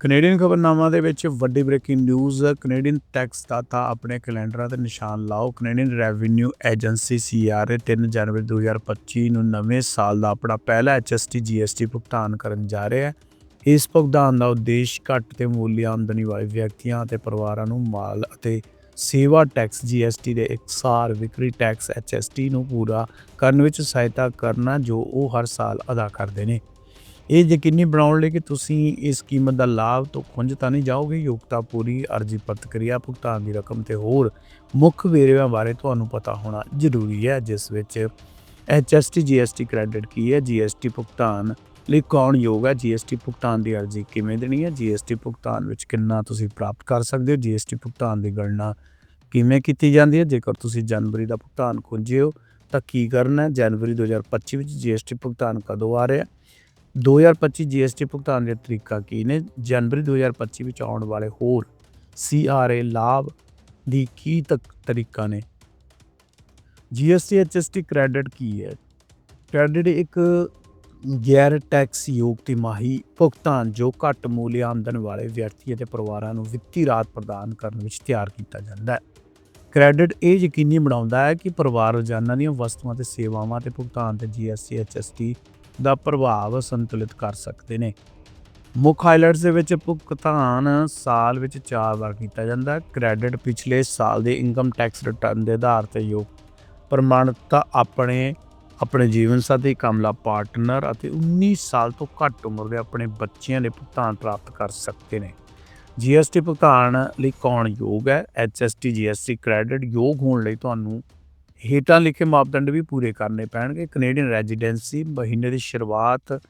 Canadian ਖਬਰਨਾਮਾ ਦੇ ਵਿੱਚ ਵੱਡੀ ਬ੍ਰੇਕਿੰਗ ਨਿਊਜ਼, ਕੈਨੇਡੀਅਨ ਟੈਕਸ ਦਾਤਾ ਆਪਣੇ ਕੈਲੰਡਰਾਂ ਤੇ ਨਿਸ਼ਾਨ ਲਾਓ। ਕੈਨੇਡੀਅਨ ਰੈਵਨਿਊ ਏਜੰਸੀ ਸੀਆਰਏ 3 ਜਨਵਰੀ 2025 ਨੂੰ ਨਵੇਂ ਸਾਲ ਦਾ ਆਪਣਾ ਪਹਿਲਾ ਐਚਐਸਟੀ ਜੀਐਸਟੀ ਭੁਗਤਾਨ ਕਰਨ ਜਾ ਰਿਹਾ ਹੈ। ਇਸ ਭੁਗਤਾਨ ਦਾ ਉਦੇਸ਼ ਘੱਟ ਤੇ ਮੂਲੀ ਆਮਦਨੀ ਵਾਲੇ ਵਿਅਕਤੀਆਂ ਅਤੇ ਪਰਿਵਾਰਾਂ ਨੂੰ ਮਾਲ ਅਤੇ ਸੇਵਾ ਟੈਕਸ ਜੀਐਸਟੀ ਦੇ ਇਕਸਾਰ ਵਿਕਰੀ ਟੈਕਸ ਐਚਐਸਟੀ ਨੂੰ ਪੂਰਾ ਕਰਨ ਵਿੱਚ ਸਹਾਇਤਾ ਕਰਨਾ ਜੋ ਉਹ ਹਰ ਸਾਲ ਅਦਾ ਕਰਦੇ ਨੇ। ਇਹ ਯਕੀਨੀ ਬਣਾਉਣ ਲਈ ਕਿ ਤੁਸੀਂ ਇਸ ਕੀਮਤ ਦਾ ਲਾਭ ਤੋਂ ਖੁੰਝ ਤਾਂ ਨਹੀਂ ਜਾਓਗੇ, ਯੋਗਤਾ ਪੂਰੀ, ਅਰਜ਼ੀ ਪ੍ਰਤੀਕਿਰਿਆ ਭੁਗਤਾਨ ਦੀ ਰਕਮ ਤੇ ਹੋਰ ਮੁੱਖ ਵੇਰਵਿਆਂ ਬਾਰੇ ਤੁਹਾਨੂੰ ਪਤਾ ਹੋਣਾ ਜ਼ਰੂਰੀ ਹੈ, ਜਿਸ ਵਿੱਚ ਐਚਐਸਟੀ ਜੀਐਸਟੀ ਕ੍ਰੈਡਿਟ ਕੀ ਹੈ ਜੀਐਸਟੀ ਭੁਗਤਾਨ ਲਈ ਕੌਣ ਯੋਗ ਹੈ ਜੀਐਸਟੀ ਭੁਗਤਾਨ ਦੀ ਅਰਜ਼ੀ ਕਿਵੇਂ ਦੇਣੀ ਹੈ ਜੀਐਸਟੀ ਭੁਗਤਾਨ ਵਿੱਚ ਕਿੰਨਾ ਤੁਸੀਂ ਪ੍ਰਾਪਤ ਕਰ ਸਕਦੇ ਹੋ ਜੀਐਸਟੀ ਭੁਗਤਾਨ ਦੀ ਗਣਨਾ ਕਿਵੇਂ ਕੀਤੀ ਜਾਂਦੀ ਹੈ, ਜੇਕਰ ਤੁਸੀਂ ਜਨਵਰੀ ਦਾ ਭੁਗਤਾਨ ਖੁੰਝੇ ਹੋ, ਤਾਂ ਕੀ ਕਰਨਾ ਹੈ, ਜਨਵਰੀ 2025 ਵਿੱਚ ਜੀਐਸਟੀ ਭੁਗਤਾਨ ਕਦੋਂ ਆ ਰਿਹਾ ਹੈ? 2025 ਜੀਐਸਟੀ ਭੁਗਤਾਨ ਦਾ ਤਰੀਕਾ ਕੀ ਨੇ? ਜਨਵਰੀ 2025 ਵਿੱਚ ਆਉਣ ਵਾਲੇ ਹੋਰ ਸੀਆਰਏ ਲਾਭ ਦੀ ਕੀ ਤਕ, ਤਰੀਕਾ ਨੇ? ਜੀਐਸਟੀ ਐਚਐਸਟੀ ਕ੍ਰੈਡਿਟ ਕੀ ਹੈ? ਕ੍ਰੈਡਿਟ ਇੱਕ ਗੈਰ ਟੈਕਸ ਯੋਗ ਤਿਮਾਹੀ ਭੁਗਤਾਨ ਜੋ ਘੱਟ ਮੂਲ ਆਮਦਨ ਵਾਲੇ ਵਿਅਕਤੀ ਅਤੇ ਪਰਿਵਾਰਾਂ ਨੂੰ ਵਿੱਤੀ ਰਾਹਤ ਪ੍ਰਦਾਨ ਕਰਨ ਵਿੱਚ ਤਿਆਰ ਕੀਤਾ ਜਾਂਦਾ ਹੈ। ਕ੍ਰੈਡਿਟ ਇਹ ਯਕੀਨੀ ਬਣਾਉਂਦਾ ਹੈ ਕਿ ਪਰਿਵਾਰ ਰੋਜ਼ਾਨਾ ਦੀਆਂ ਵਸਤੂਆਂ ਤੇ ਸੇਵਾਵਾਂ ਤੇ ਭੁਗਤਾਨ ਤੇ ਜੀਐਸਟੀ ਐਚਐਸਟੀ ਦਾ ਪ੍ਰਭਾਵ ਸੰਤੁਲਿਤ ਕਰ ਸਕਦੇ ਨੇ। ਮੁੱਖ ਹਾਈਲਾਈਟਸ ਦੇ ਵਿੱਚ ਭੁਗਤਾਨ ਸਾਲ ਵਿੱਚ ਚਾਰ ਵਾਰ ਕੀਤਾ ਜਾਂਦਾ ਹੈ। ਕ੍ਰੈਡਿਟ ਪਿਛਲੇ ਸਾਲ ਦੇ ਇਨਕਮ ਟੈਕਸ ਰਿਟਰਨ ਦੇ ਆਧਾਰ ਤੇ ਯੋਗ ਪ੍ਰਮਾਣਿਕਤਾ ਆਪਣੇ ਆਪਣੇ ਜੀਵਨ ਸਾਥੀ, ਕਮਲਾ ਪਾਰਟਨਰ ਅਤੇ 19 ਸਾਲ ਤੋਂ ਘੱਟ ਉਮਰ ਦੇ ਆਪਣੇ ਬੱਚਿਆਂ ਦੇ ਭੁਗਤਾਨ ਪ੍ਰਾਪਤ ਕਰ ਸਕਦੇ ਨੇ। ਜੀਐਸਟੀ ਭੁਗਤਾਨ ਲਈ ਕੌਣ ਯੋਗ ਹੈ? ਐਚਐਸਟੀ ਜੀਐਸਟੀ ਕ੍ਰੈਡਿਟ ਯੋਗ ਹੋਣ ਲਈ ਤੁਹਾਨੂੰ ਹੇਠਾਂ ਲਿਖੇ ਮਾਪਦੰਡ ਵੀ ਪੂਰੇ ਕਰਨੇ ਪੈਣਗੇ। ਕੈਨੇਡੀਅਨ ਰੈਜ਼ੀਡੈਂਸੀ ਮਹੀਨੇ ਦੀ ਸ਼ੁਰੂਆਤ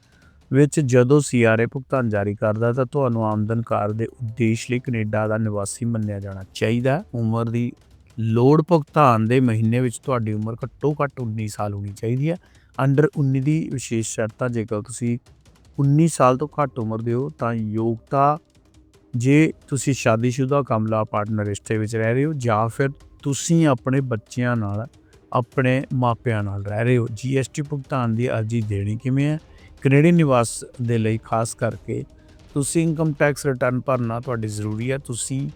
ਵਿੱਚ ਜਦੋਂ ਸੀਆਰਏ ਭੁਗਤਾਨ ਜਾਰੀ ਕਰਦਾ ਤਾਂ ਤੁਹਾਨੂੰ ਆਮਦਨ ਕਰ ਦੇ ਉਦੇਸ਼ ਲਈ ਕੈਨੇਡਾ ਦਾ ਨਿਵਾਸੀ ਮੰਨਿਆ ਜਾਣਾ ਚਾਹੀਦਾ ਉਮਰ ਦੀ ਲੋੜ ਭੁਗਤਾਨ ਦੇ ਮਹੀਨੇ ਵਿੱਚ ਤੁਹਾਡੀ ਉਮਰ ਘੱਟੋ ਘੱਟ 19 ਸਾਲ ਹੋਣੀ ਚਾਹੀਦੀ ਹੈ। ਅੰਡਰ 19 ਦੀ ਵਿਸ਼ੇਸ਼ ਸ਼ਰਤਾਂ, ਜੇਕਰ ਤੁਸੀਂ 19 ਸਾਲ ਤੋਂ ਘੱਟ ਉਮਰ ਦੇ ਹੋ ਤਾਂ ਯੋਗਤਾ, ਜੇ ਤੁਸੀਂ ਸ਼ਾਦੀशुदा ਕਮਲਾ ਪਾਰਟਨਰ ਰਿਸ਼ਤੇ ਵਿੱਚ ਰਹਿ ਰਹੇ ਹੋ ਜਾਂ ਫਿਰ ਤੁਸੀਂ ਆਪਣੇ ਬੱਚਿਆਂ ਨਾਲ ਆਪਣੇ ਮਾਪਿਆਂ ਨਾਲ ਰਹਿ ਰਹੇ ਹੋ। ਜੀਐਸਟੀ ਭੁਗਤਾਨ ਦੀ ਅਰਜ਼ੀ ਦੇਣੀ ਕਿਵੇਂ ਹੈ? ਕੈਨੇਡੀਅਨ ਨਿਵਾਸ ਦੇ ਲਈ ਖਾਸ ਕਰਕੇ ਤੁਸੀਂ ਇਨਕਮ ਟੈਕਸ ਰਿਟਰਨ ਭਰਨਾ ਤੁਹਾਡੀ ਜ਼ਰੂਰੀ ਹੈ। ਤੁਸੀਂ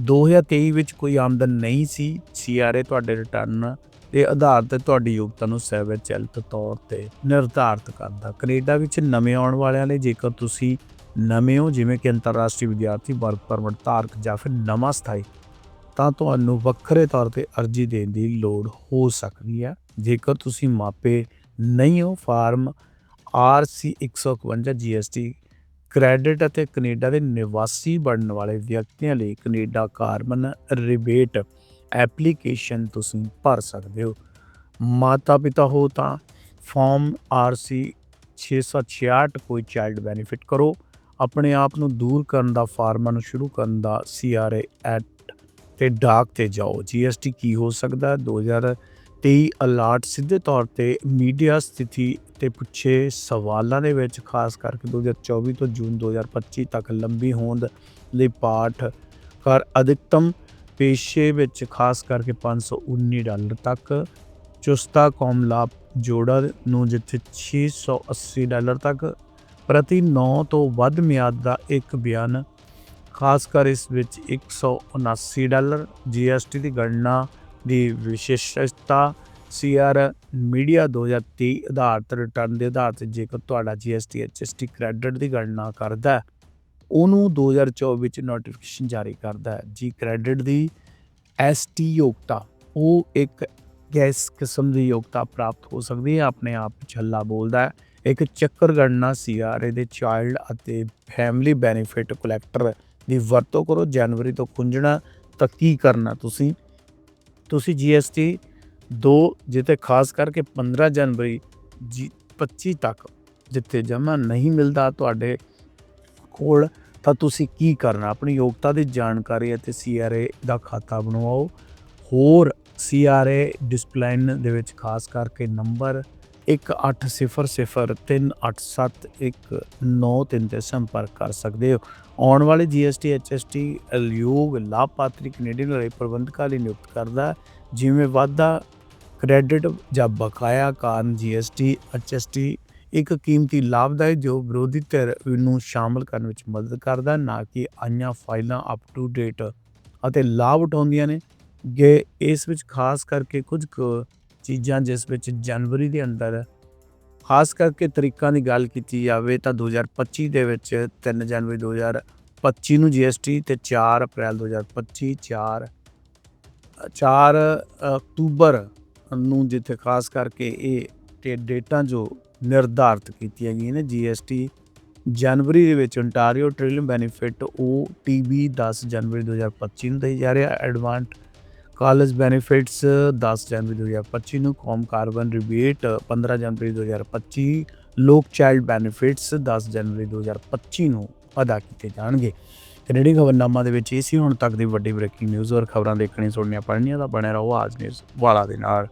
2023 ਵਿੱਚ ਕੋਈ ਆਮਦਨ ਨਹੀਂ ਸੀ। ਸੀਆਰਏ ਤੁਹਾਡੇ ਰਿਟਰਨ ਦੇ ਆਧਾਰ ਤੇ ਤੁਹਾਡੀ ਯੋਗਤਾ ਨੂੰ ਸਵੈਚਲਿਤ ਤੌਰ ਤੇ ਨਿਰਧਾਰਤ ਕਰਦਾ। ਕੈਨੇਡਾ ਵਿੱਚ ਨਵੇਂ ਆਉਣ ਵਾਲਿਆਂ ਲਈ ਜੇਕਰ ਤੁਸੀਂ ਨਵੇਂ ਹੋ, ਜਿਵੇਂ ਕਿ ਅੰਤਰਰਾਸ਼ਟਰੀ ਵਿਦਿਆਰਥੀ ਵਰਕ ਪਰਮਿਟ ਧਾਰਕ ਜਾਂ ਫਿਰ ਨਵਾਂ ਸਥਾਈ ਤਾਂ ਤੁਹਾਨੂੰ ਵੱਖਰੇ ਤੌਰ ਤੇ ਅਰਜ਼ੀ ਦੇਣ ਦੀ ਲੋੜ ਹੋ ਸਕਦੀ ਹੈ। ਜੇਕਰ ਤੁਸੀਂ ਮਾਪੇ ਨਹੀਂ ਹੋ, ਫਾਰਮ ਆਰਸੀ 151 ਜੀਐਸਟੀ ਕ੍ਰੈਡਿਟ ਅਤੇ ਕੈਨੇਡਾ ਦੇ ਨਿਵਾਸੀ ਬਣਨ ਵਾਲੇ ਵਿਅਕਤੀਆਂ ਲਈ ਕੈਨੇਡਾ ਕਾਰਬਨ ਰਿਬੇਟ ਐਪਲੀਕੇਸ਼ਨ ਤੁਸੀਂ ਭਰ ਸਕਦੇ ਹੋ। ਮਾਤਾ ਪਿਤਾ ਹੋ ਤਾਂ ਫਾਰਮ ਆਰਸੀ 666 ਕੋਈ ਚਾਈਲਡ ਬੈਨੀਫਿਟ ਕਰੋ। ਆਪਣੇ ਆਪ ਨੂੰ ਦੂਰ ਕਰਨ ਦਾ, ਫਾਰਮਾਂ ਨੂੰ ਸ਼ੁਰੂ ਕਰਨ ਦਾ ਸੀਆਰਏ ਐਟ ਤੇ ਡਾਕ ਤੇ ਜਾਓ। ਜੀਐਸਟੀ ਕੀ ਹੋ ਸਕਦਾ ਹੈ? 2023 ਅਲਰਟ ਸਿੱਧੇ ਤੌਰ ਤੇ ਮੀਡੀਆ ਸਥਿਤੀ ਤੇ ਪੁੱਛੇ ਸਵਾਲਾਂ ਦੇ ਵਿੱਚ, ਖਾਸ ਕਰਕੇ 2024 ਤੋਂ ਜੂਨ 2025 ਤੱਕ ਲੰਬੀ ਹੋਂਦ ਲਈ ਪਾਠ ਕਰ ਅਧਿਕਤਮ ਪੇਸ਼ੇ ਵਿੱਚ, ਖਾਸ ਕਰਕੇ 519 ਡਾਲਰ ਤੱਕ। ਚੁਸਤਾ ਕੌਮ ਲਾਭ ਜੋੜਾ ਨੂੰ ਜਿੱਥੇ 680 ਡਾਲਰ ਤੱਕ। ਪ੍ਰਤੀ 9 ਤੋਂ ਵੱਧ ਮਿਆਦ ਦਾ ਇੱਕ ਬਿਆਨ ਖਾਸ ਕਰ ਇਸ ਵਿੱਚ 179 ਡਾਲਰ ਜੀਐਸਟੀ ਦੀ ਗਣਨਾ ਦੀ ਵਿਸ਼ੇਸ਼ਤਾ ਸੀਆਰ ਮੀਡੀਆ 2023 ਆਧਾਰਿਤ ਰਿਟਰਨ ਦੇ ਆਧਾਰ ਤੇ ਜੇਕਰ ਤੁਹਾਡਾ ਜੀਐਸਟੀ ਐਚਐਸਟੀ ਕ੍ਰੈਡਿਟ ਦੀ ਗਣਨਾ ਕਰਦਾ ਹੈ, ਉਹਨੂੰ 2024 ਵਿੱਚ ਨੋਟੀਫਿਕੇਸ਼ਨ ਜਾਰੀ ਕਰਦਾ ਹੈ। ਜੀ ਕ੍ਰੈਡਿਟ ਦੀ ਐਸਟੀ ਯੋਗਤਾ, ਉਹ ਇੱਕ ਗੈਸ ਕਿਸਮ ਦੀ ਯੋਗਤਾ ਪ੍ਰਾਪਤ ਹੋ ਸਕਦੀ ਹੈ, ਆਪਣੇ ਆਪ ਛੱਲਾ ਬੋਲਦਾ ਹੈ। ਇੱਕ ਚੱਕਰ ਗਣਨਾ ਸੀਆਰਏ ਦੇ ਚਾਈਲਡ ਅਤੇ ਫੈਮਿਲੀ ਬੈਨੀਫਿਟ ਕਲੈਕਟਰ ਦੀ ਵਰਤੋਂ ਕਰੋ, ਜਨਵਰੀ ਤੋਂ ਖੁੰਝਣਾ ਤਾਂ ਕੀ ਕਰਨਾ ਤੁਸੀਂ? ਤੁਸੀਂ ਜੀਐਸਟੀ 2 ਜਿੱਤੇ ਖਾਸ ਕਰਕੇ 15 ਜਨਵਰੀ ਜੀ 25 ਤੱਕ ਜਿੱਥੇ ਜਮ੍ਹਾਂ ਨਹੀਂ ਮਿਲਦਾ ਤੁਹਾਡੇ ਕੋਲ, ਤਾਂ ਤੁਸੀਂ ਕੀ ਕਰਨਾ? ਆਪਣੀ ਯੋਗਤਾ ਦੀ ਜਾਣਕਾਰੀ ਅਤੇ ਸੀਆਰਏ ਦਾ ਖਾਤਾ ਬਣਵਾਓ। ਹੋਰ ਸੀਆਰਏ ਡਿਸਪਲਾਈਨ ਦੇ ਵਿੱਚ ਖਾਸ ਕਰਕੇ ਨੰਬਰ 1800387193 ਤੇ ਸੰਪਰਕ ਕਰ ਸਕਦੇ ਹੋ। ਆਉਣ ਵਾਲੇ ਜੀਐਸਟੀ ਐਚਐਸਟੀ ਅਲਯੋਗ ਲਾਭਪਾਤਰੀ ਕੈਨੇਡੀਅਨ ਲਈ ਪ੍ਰਬੰਧਕਾਂ ਲਈ ਨਿਯੁਕਤ ਕਰਦਾ ਜਿਵੇਂ ਵਾਧਾ, ਕ੍ਰੈਡਿਟ ਜਾਂ ਬਕਾਇਆ ਕਾਰਨ ਜੀਐਸਟੀ ਐਚਐਸਟੀ ਇੱਕ ਕੀਮਤੀ ਲਾਭ ਹੈ ਜੋ ਵਿਰੋਧੀ ਧਿਰ ਨੂੰ ਸ਼ਾਮਲ ਕਰਨ ਵਿੱਚ ਮਦਦ ਕਰਦਾ, ਨਾ ਕਿ ਆਈਆਂ ਫਾਈਲਾਂ ਅਪ ਟੂ ਡੇਟ ਅਤੇ ਲਾਭ ਉਠਾਉਂਦੀਆਂ ਨੇ। ਕਿ ਇਸ ਵਿੱਚ ਖਾਸ ਕਰਕੇ ਕੁਝ ਕੁ ਚੀਜ਼ਾਂ ਜਿਸ ਵਿੱਚ ਜਨਵਰੀ ਦੇ ਅੰਦਰ ਖਾਸ ਕਰਕੇ ਤਰੀਕਾਂ ਦੀ ਗੱਲ ਕੀਤੀ ਜਾਵੇ ਤਾਂ 2025 ਦੇ ਵਿੱਚ 3 ਜਨਵਰੀ 2025 ਨੂੰ GST ਤੇ 4 ਅਪ੍ਰੈਲ 2025 4 4 ਅਕਤੂਬਰ ਨੂੰ ਜਿੱਥੇ ਖਾਸ ਕਰਕੇ ਇਹ ਤੇ ਡੇਟਾਂ ਜੋ ਨਿਰਧਾਰਤ ਕੀਤੀਆਂ ਗਈਆਂ ਨੇ GST ਜਨਵਰੀ ਦੇ ਵਿੱਚ ontario ਟ੍ਰਿਲੀਅਨ ਬੈਨੀਫਿਟ ਉਹ TB 10 ਜਨਵਰੀ 2025 ਨੂੰ ਦੇਈ ਜਾ ਰਿਹਾ ਐਡਵਾਂਸ ਕਾਲਜ ਬੈਨੀਫਿਟਸ 10 ਜਨਵਰੀ 2025 ਨੂੰ ਕੌਮ ਕਾਰਬਨ ਰਿਬੇਟ 15 ਜਨਵਰੀ 2025 ਲੋਕ ਚਾਈਲਡ ਬੈਨੀਫਿਟਸ 10 ਜਨਵਰੀ 2025 ਨੂੰ ਅਦਾ ਕੀਤੇ ਜਾਣਗੇ। ਕੈਨੇਡੀਅਨ ਖਬਰਨਾਮਾ ਦੇ ਵਿੱਚ ਇਹ ਸੀ, ਹੁਣ ਤੱਕ ਦੀ ਵੱਡੀ ਬ੍ਰੇਕਿੰਗ ਨਿਊਜ਼ ਔਰ ਖਬਰਾਂ ਦੇਖਣੀ ਸੁਣਨੀਆਂ, ਪੜ੍ਹਨੀਆਂ ਦਾ ਬਣਿਆ ਰਹੋ ਆਜ ਨਿਊਜ਼ ਵਾਲਾ ਦੇ ਨਾਲ।